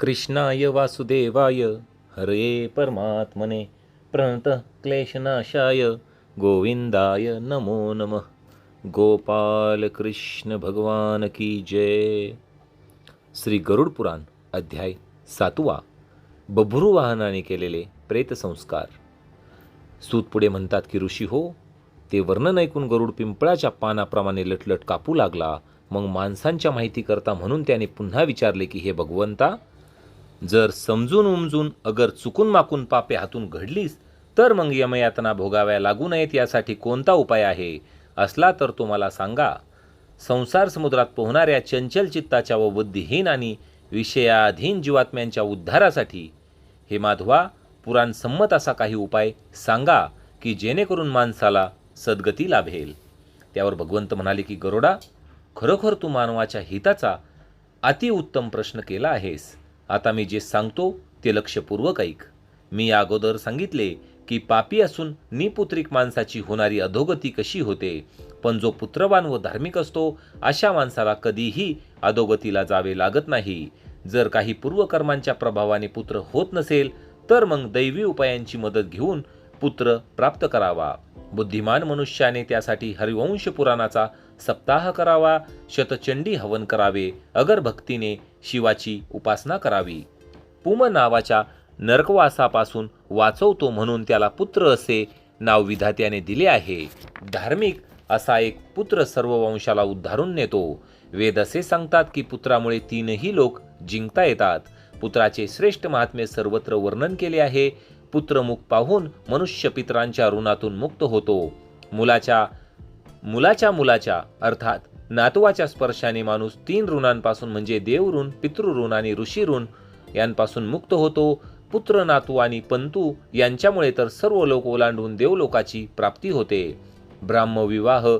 कृष्णाय वासुदेवाय। हरे परमात्मने प्रणत क्लेशनाशाय। गोविंदाय नमो नमः। गोपाल कृष्ण भगवान की जय। श्री गरुड पुराण अध्याय सातवा बभ्रू वाहनाने केलेले प्रेतसंस्कार सूत पुढे म्हणतात की ऋषी हो ते वर्णन ऐकून गरुड पिंपळाच्या पानाप्रमाणे लटलट कापू लागला. मग माणसांच्या माहितीकरता म्हणून त्याने पुन्हा विचारले की हे भगवंता जर समजून उमजून अगर चुकून माकून पापे हातून घडलीस तर मग यमयातना भोगाव्या लागू नयेत यासाठी कोणता उपाय आहे? असला तर तो मला सांगा. संसार समुद्रात पोहणाऱ्या चंचल चित्ताच्या व बुद्धिहीन आणि विषयाधीन जीवात्म्यांच्या उद्धारासाठी हे माधवा पुराण संमत असा काही उपाय सांगा की जेणेकरून माणसाला सद्गती लाभेल. त्यावर भगवंत म्हणाले की गरोडा खरोखर तू मानवाच्या हिताचा अतिउत्तम प्रश्न केला आहेस. आता मी जे सांगतो ते लक्षपूर्वक ऐक. मी अगोदर सांगितले की पापी असून निपुत्रिक माणसाची होणारी अधोगती कशी होते पण जो पुत्रवान व धार्मिक असतो अशा माणसाला कधीही अधोगतीला जावे लागत नाही. जर काही पूर्वकर्मांच्या प्रभावाने पुत्र होत नसेल तर मग दैवी उपायांची मदत घेऊन पुत्र प्राप्त करावा. बुद्धिमान मनुष्याने त्यासाठी हरिवंश पुराणाचा सप्ताह करावा शतचंडी हवन करावे अगर भक्तीने शिवाची उपासना करावी. पुम नावाच्या नरकवासापासून वाचवतो म्हणून त्याला पुत्र असे नाव विधात्याने दिले आहे. धार्मिक असा एक पुत्र सर्व वंशाला उद्धारून नेतो. वेद असे सांगतात की पुत्रामुळे तीनही लोक जिंकता येतात. पुत्राचे श्रेष्ठ महात्म्य सर्वत्र वर्णन केले आहे. पुत्रमुख पाहून मनुष्य पित्रांच्या ऋणातून मुक्त होतो. मुलाच्या मुलाच्या मुलाच्या अर्थात नातवाच्या स्पर्शाने माणूस तीन ऋणांपासून म्हणजे देवऋण पितृऋण आणि ऋषी ऋण यांपासून मुक्त होतो. पुत्र नातू आणि पंतू यांच्यामुळे तर सर्व लोक ओलांडून देवलोकाची प्राप्ती होते. ब्राह्मविवाह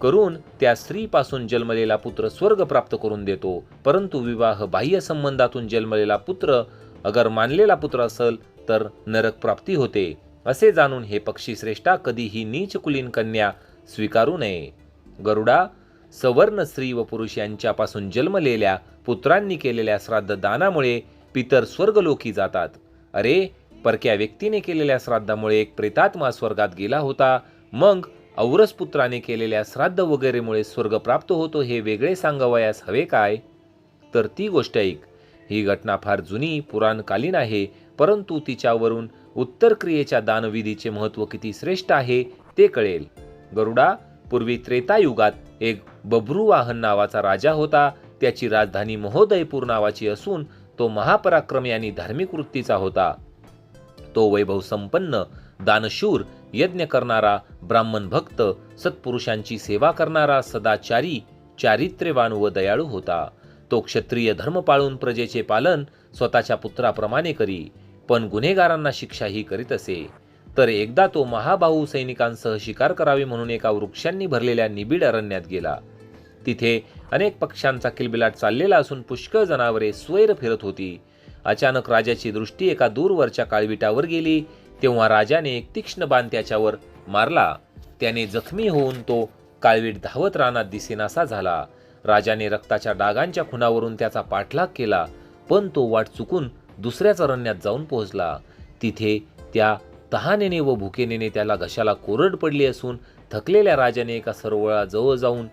करून त्या स्त्रीपासून जन्मलेला पुत्र स्वर्ग प्राप्त करून देतो. परंतु विवाह बाह्य संबंधातून जन्मलेला पुत्र अगर मानलेला पुत्र असेल तर नरक प्राप्ती होते. असे जाणून हे पक्षी श्रेष्ठा कधीही नीच कुलीन कन्या स्वीकारू नये. गरुडा सवर्ण स्त्री व पुरुष यांच्यापासून जन्मलेल्या पुत्रांनी केलेल्या श्राद्ध दानामुळे पितर स्वर्गलोकी जातात. अरे परक्या व्यक्तीने केलेल्या श्राद्धामुळे एक प्रेतात्मा स्वर्गात गेला होता मग औरस पुत्राने केलेल्या श्राद्ध वगैरेमुळे स्वर्ग प्राप्त होतो हे वेगळे सांगावयास हवे काय? तर ती गोष्ट ऐक. ही घटना फार जुनी पुराणकालीन आहे परंतु तिच्यावरून उत्तर क्रियेच्या दानविधीचे महत्त्व किती श्रेष्ठ आहे ते कळेल. गरुडा पूर्वी त्रेतायुगात एक बब्रुवाहन नावाचा राजा होता. त्याची राजधानी महोदयपूर नावाची असून तो महापराक्रमी आणि धार्मिक वृत्तीचा होता. तो वैभव संपन्न दानशूर यज्ञ करणारा ब्राह्मण भक्त सत्पुरुषांची सेवा करणारा सदाचारी चारित्र्यवान व दयाळू होता. तो क्षत्रिय धर्म पाळून प्रजेचे पालन स्वतःच्या पुत्राप्रमाणे करी पण गुन्हेगारांना शिक्षाही करीत असे. तर एकदा तो महाबाहू सैनिकांसह शिकार करावी म्हणून एका वृक्षांनी भरलेल्या निबिड अरण्यात गेला. तिथे अनेक पक्ष्यांचा किलबिलाट चाललेला असून पुष्कळ जनावरे स्वैर फिरत होती. अचानक राजाची दृष्टी एका दूरवरच्या काळविटावर गेली तेव्हा राजाने एक तीक्ष्ण बाण त्याच्यावर मारला. त्याने जखमी होऊन तो काळवीट धावत रानात दिसेनासा झाला. राजाने रक्ताच्या डागांच्या खुणावरून त्याचा पाठलाग केला पण तो वाट चुकून दुसऱ्याच अरण्यात जाऊन पोहोचला. तिथे त्या तहानेने व भुकेनेने त्याला घशाला कोरड पडली असून थकलेल्या राजाने एका सरोवराजवळ जाऊन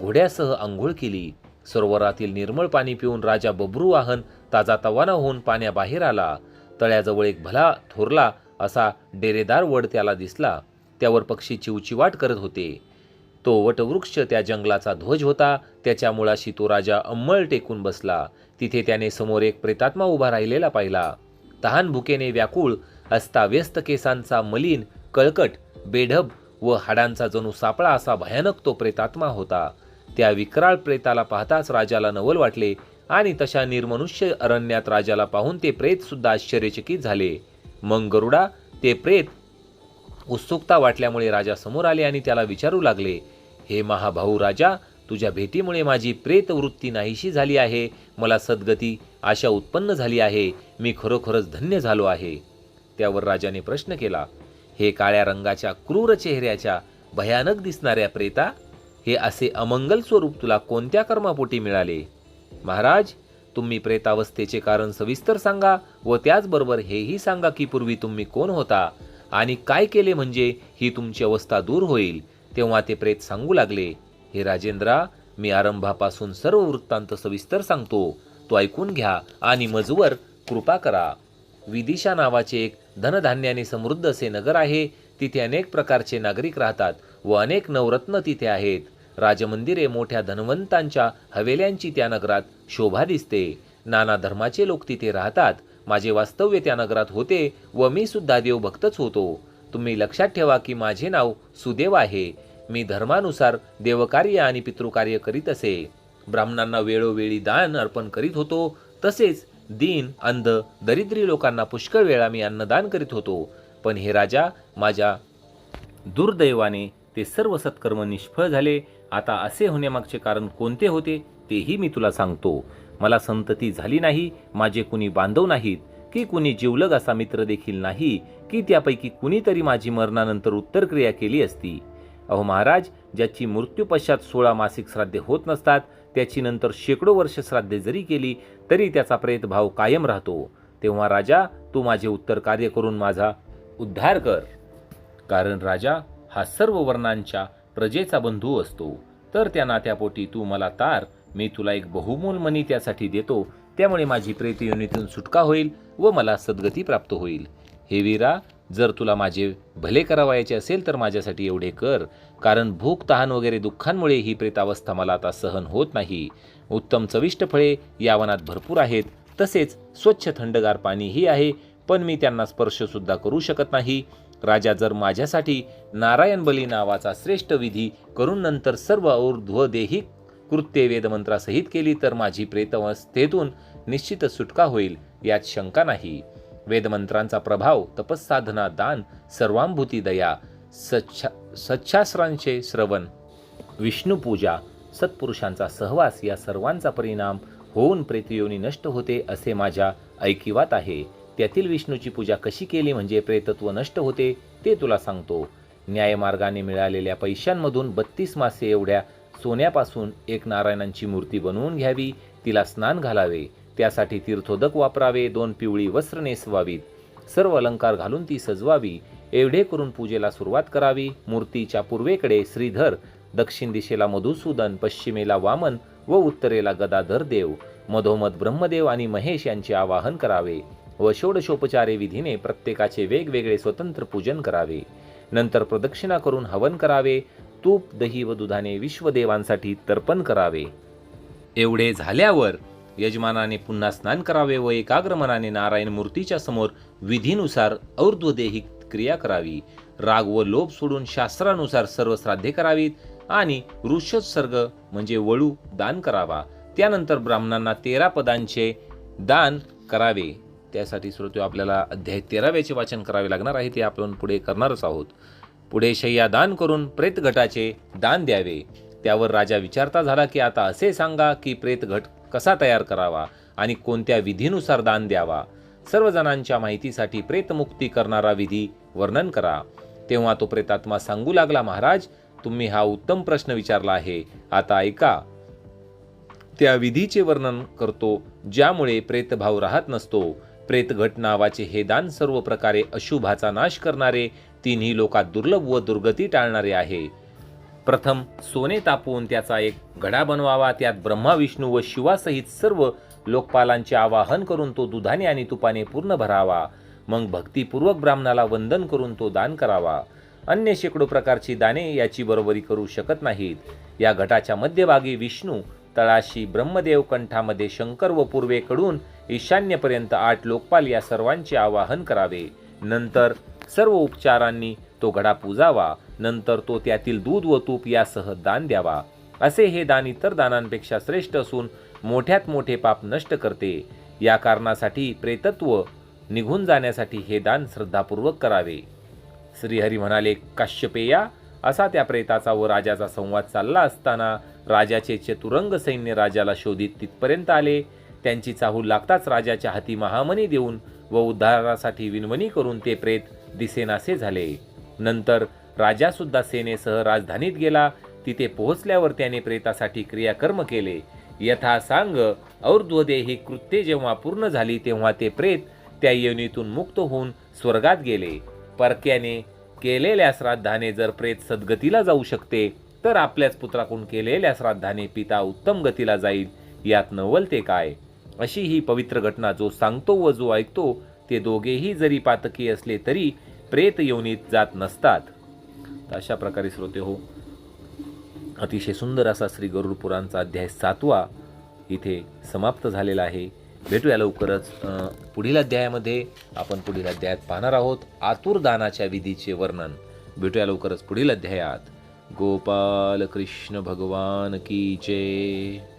घोड्यासह आंघोळ केली. सरोवरातील निर्मळ पाणी पिऊन राजा बब्रू वाहन ताजा तवाना होऊन पाण्याबाहेर आला. तळ्याजवळ एक भला थोरला असा डेरेदार वड त्याला दिसला. त्यावर पक्षी चिवचिवाट करत होते. तो वटवृक्ष त्या जंगलाचा ध्वज होता. त्याच्या मुळाशी तो राजा अंमळ टेकून बसला. तिथे त्याने समोर एक प्रेतात्मा उभा राहिलेला पाहिला. तहान भुकेने व्याकुळ अस्ताव्यस्त केसांचा मलिन कळकट बेढब व हाडांचा जणू सापळा असा भयानक तो प्रेतात्मा होता. त्या विक्राळ प्रेताला पाहताच राजाला नवल वाटले आणि तशा निर्मनुष्य अरण्यात राजाला पाहून ते प्रेत सुद्धा आश्चर्यचकित झाले. मग गरुडा ते प्रेत उत्सुकता वाटल्यामुळे राजा समोर आले आणि त्याला विचारू लागले हे महाभाऊ राजा तुझ्या भेटीमुळे माझी प्रेत वृत्ती नाहीशी झाली आहे. मला सद्गती आशा उत्पन्न झाली आहे. मी खरोखरच धन्य झालो आहे. त्यावर राजाने प्रश्न केला हे काळ्या रंगाच्या क्रूर चेहऱ्याच्या भयानक दिसणाऱ्या प्रेता हे असे अमंगल स्वरूप तुला कोणत्या कर्मापोटी मिळाले? महाराज तुम्ही प्रेतावस्थेचे कारण सविस्तर सांगा व त्याचबरोबर हेही सांगा की पूर्वी तुम्ही कोण होता आणि काय केले म्हणजे ही तुमची अवस्था दूर होईल. तेव्हा ते प्रेत सांगू लागले हे राजेंद्रा मी आरंभापासून सर्व वृत्तांत सविस्तर सांगतो. तो ऐकून घ्या आणि मजवर कृपा करा. विदिशा नावाचे एक धनधान्याने समृद्ध असे नगर आहे. तिथे अनेक प्रकारचे नागरिक राहतात व अनेक नवरत्न तिथे आहेत. राजमंदिरे मोठ्या धनवंतांच्या हवेल्यांची त्या नगरात शोभा दिसते. नाना धर्माचे लोक तिथे राहतात. माझे वास्तव्य त्या नगरात होते व मी सुद्धा देवभक्तच होतो. तुम्ही लक्षात ठेवा की माझे नाव सुदेव आहे. मी धर्मानुसार देवकार्य आणि पितृकार्य करीत असे. ब्राह्मणांना वेळोवेळी दान अर्पण करीत होतो. तसेच दीन अंध दरिद्री लोकांना पुष्कळ वेळा मी अन्नदान करीत होतो. पण हे राजा माझ्या दुर्दैवाने ते सर्व सत्कर्म निष्फळ झाले. आता असे होण्यामागचे कारण कोणते होते तेही मी तुला सांगतो. मला संतती झाली नाही माझे कुणी बांधव नाहीत की कुणी जिवलग असा मित्र देखील नाही की त्यापैकी कुणीतरी माझी मरणानंतर उत्तरक्रिया केली असती. अहो महाराज ज्याची मृत्यूपश्चात सोळा मासिक श्राद्धे होत नसतात त्याची नंतर शेकडो वर्ष श्राद्धे जरी केली तरी त्याचा प्रेतभाव कायम राहतो. तेव्हा राजा तू माझे उत्तर कार्य करून माझा उद्धार कर. कारण राजा हा सर्व वर्णांच्या प्रजेचा बंधू असतो. तर त्या नात्यापोटी तू मला तार मी तुला एक बहुमोल मनी त्यासाठी देतो. त्यामुळे माझी प्रेत योनीतून सुटका होईल व मला सद्गती प्राप्त होईल. हे वीरा जर तुला माझे भले करावायचे असेल तर माझ्यासाठी एवढे कर कारण भूक तहान वगैरे दुःखांमुळे ही प्रेतावस्था मला आता सहन होत नाही. उत्तम चविष्ट फळे या वनात भरपूर आहेत. तसेच स्वच्छ थंडगार पाणीही आहे पण मी त्यांना स्पर्शसुद्धा करू शकत नाही. राजा जर माझ्यासाठी नारायण बली नावाचा श्रेष्ठ विधी करून नंतर सर्व ऊर्ध्वदेही कृत्ये वेदमंत्रासहित केली तर माझी प्रेतवस्थेतून निश्चितच सुटका होईल यात शंका नाही. वेदमंत्रांचा प्रभाव तपस्साधना दान सर्वांभूती दया सच्छा सच्छास्त्रांचे श्रवण विष्णुपूजा सत्पुरुषांचा सहवास या सर्वांचा परिणाम होऊन प्रेतयोनी नष्ट होते असे माझ्या ऐकिवात आहे. त्यातील विष्णूची पूजा कशी केली म्हणजे प्रेतत्व नष्ट होते ते तुला सांगतो. न्यायमार्गाने मिळालेल्या पैशांमधून बत्तीस मासे एवढ्या सोन्यापासून एक नारायणांची मूर्ती बनवून घ्यावी तिला स्नान घालावे. त्यासाठी तीर्थोदक वापरावे दोन पिवळी वस्त्र नेसवावीत. सर्व अलंकार घालून ती सजवावी. एवढे करून पूजेला सुरुवात करावी. मूर्तीच्या पूर्वेकडे श्रीधर दक्षिण दिशेला मधुसूदन पश्चिमेला वामन व उत्तरेला गदाधर देव. मधोमध ब्रह्मदेव आणि महेश यांचे आवाहन करावे व षोडशोपचारे विधीने प्रत्येकाचे वेगवेगळे स्वतंत्र पूजन करावे. नंतर प्रदक्षिणा करून हवन करावे. तूप दही व दुधाने विश्वदेवांसाठी तर्पण करावे. एवढे झाल्यावर यजमानाने पुन्हा स्नान करावे व एकाग्र मनाने नारायण मूर्तीच्या समोर विधीनुसार और्ध्वदेही क्रिया करावी. राग व लोभ सोडून शास्त्रानुसार सर्व श्राद्धे करावीत आणि ऋषोत्सर्ग म्हणजे वळू दान करावा. त्यानंतर ब्राह्मणांना तेरा पदांचे दान करावे. त्यासाठी श्रोतो आपल्याला अध्याय तेराव्याचे वाचन करावे लागणार आहे. ते आपण पुढे करणारच आहोत. पुढे शय्या दान करून प्रेतगटाचे दान द्यावे. त्यावर राजा विचारता झाला की आता असे सांगा की प्रेतगट कसा तयार करावा आणि कोणत्या विधीनुसार दान द्यावा? सर्व जणांच्या माहितीसाठी प्रेतमुक्ती करणारा विधी वर्णन करा. तेव्हा तो प्रेतात्मा सांगू लागला महाराज तुम्ही हा उत्तम प्रश्न विचारला आहे. आता ऐका. त्या विधीचे वर्णन करतो ज्यामुळे प्रेतभाव राहत नसतो. प्रेतघट नावाचे हे दान सर्व प्रकारे अशुभाचा नाश करणारे तिन्ही लोकात दुर्लभ व दुर्गती टाळणारे आहे. प्रथम सोने तापवून त्याचा एक घडा बनवावा त्यात ब्रह्मा विष्णू व शिवासहित सर्व लोकपालांचे आवाहन करून तो दुधाने आणि तुपाने पूर्ण भरावा. मग भक्तिपूर्वक ब्राह्मणाला वंदन करून तो दान करावा. अन्य शेकडो प्रकारची दाने याची बरोबरी करू शकत नाहीत. या घटाच्या मध्यभागी विष्णू तळाशी ब्रह्मदेव कंठामध्ये शंकर व पूर्वेकडून ईशान्यपर्यंत आठ लोकपाल या सर्वांचे आवाहन करावे. नंतर सर्व उपचारांनी तो घडा पूजावा नंतर तो त्यातील दूध व तूप यासह दान द्यावा. असे हे दान इतर दानांपेक्षा श्रेष्ठ असून मोठ्यात मोठे पाप नष्ट करते. या कारणासाठी प्रेतत्व निघून जाण्यासाठी हे दान श्रद्धापूर्वक करावे. श्रीहरी म्हणाले काश्यपेया असा त्या प्रेताचा व राजाचा संवाद चालला असताना राजाचे चतुरंग सैन्य राजाला शोधित तिथपर्यंत आले. त्यांची चाहूल लागताच राजाच्या हाती महामनी देऊन व उद्धारासाठी विनवणी करून ते प्रेत दिसेनासे झाले. नंतर राजासुद्धा सेनेसह राजधानीत गेला. तिथे पोहोचल्यावर त्याने प्रेतासाठी क्रियाकर्म केले. यथा सांग और्ध्वदे ही कृत्ये जेव्हा पूर्ण झाली तेव्हा ते प्रेत त्या योनीतून मुक्त होऊन स्वर्गात गेले. परक्याने केलेल्या श्राद्धाने जर प्रेत सद्गतीला जाऊ शकते तर आपल्याच पुत्राकडून केलेल्या श्राद्धाने पिता उत्तम गतीला जाईल यात नवल ते काय? अशी ही पवित्र घटना जो सांगतो व जो ऐकतो ते दोघेही जरी पातकी असले तरी प्रेत योनीत जात नसतात. तर अशा प्रकारे श्रोते हो अतिशय सुंदर असा श्री गरुड पुराणचा अध्याय सातवा इथे समाप्त झालेला आहे. भेटूया लवकरच. पुढील अध्यायामध्ये आपण पुढील अध्यायात पाहणार आहोत. आतुर दानाच्या विधीचे वर्णन. भेटूया लवकरच पुढील अध्यायात. गोपाल कृष्ण भगवान की जय.